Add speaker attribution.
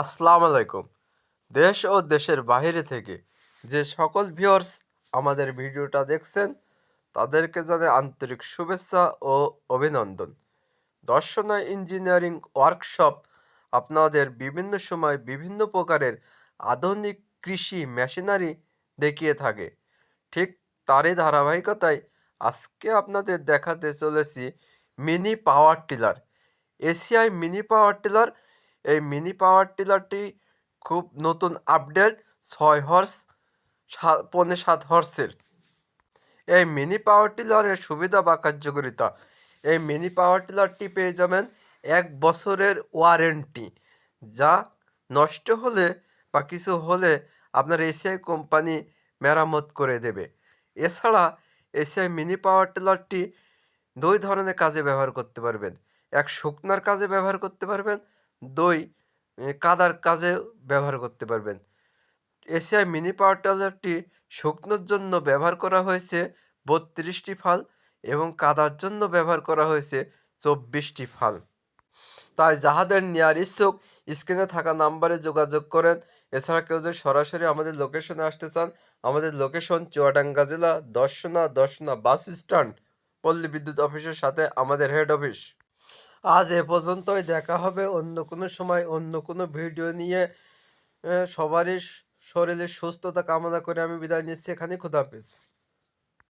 Speaker 1: আসসালামু আলাইকুম। দেশ ও দেশের বাইরে থেকে যে সকল ভিউয়ার্স আমাদের ভিডিওটা দেখছেন, তাদেরকে জানাই আন্তরিক শুভেচ্ছা ও অভিনন্দন। দর্শনা ইঞ্জিনিয়ারিং ওয়ার্কশপ আপনাদের বিভিন্ন সময় বিভিন্ন প্রকারের আধুনিক কৃষি মেশিনারি দেখিয়ে থাকে। ঠিক তারই ধারাবাহিকতায় আজকে আপনাদের দেখাতে চলেছি mini power tiller. ACI mini power tiller এই মিনি পাওয়ার টিলারটি খুব নতুন আপডেট, ছয় হর্স পৌনে সাত হর্সের। এই মিনি পাওয়ার টিলারের সুবিধা বা কার্যকারিতা। এই মিনি পাওয়ার টিলারটি পেয়ে যাবেন এক বছরের ওয়ারেন্টি, যা নষ্ট হলে বা কিছু হলে আপনার এসিআই কোম্পানি মেরামত করে দেবে। এছাড়া এসিআই মিনি পাওয়ার টিলারটি দুই ধরনের কাজে ব্যবহার করতে পারবেন। এক শুকনার কাজে ব্যবহার করতে পারবেন দুই কাদার কাজে ব্যবহার করতে পারবেন। এসিআই মিনি পাওয়ার টিলারটি শুকনোর জন্য ব্যবহার করা হয়েছে বত্রিশটি ফাল এবং কাদার জন্য ব্যবহার করা হয়েছে চব্বিশটি ফাল। তাই যাহাদের নেওয়ার ইচ্ছুক, স্ক্রিনে থাকা নাম্বারে যোগাযোগ করেন। এছাড়া কেউ যদি সরাসরি আমাদের লোকেশনে আসতে চান, আমাদের লোকেশন চুয়াডাঙ্গা জেলা দর্শনা দর্শনা বাস স্ট্যান্ড, পল্লী বিদ্যুৎ অফিসের সাথে আমাদের হেড অফিস। আজ এ পর্যন্তই। দেখা হবে অন্য কোনো সময়, অন্য কোনো ভিডিও নিয়ে। সবারই শরীরের সুস্থতা কামনা করে আমি বিদায় নিচ্ছি। এখানে খুদাহাফিজ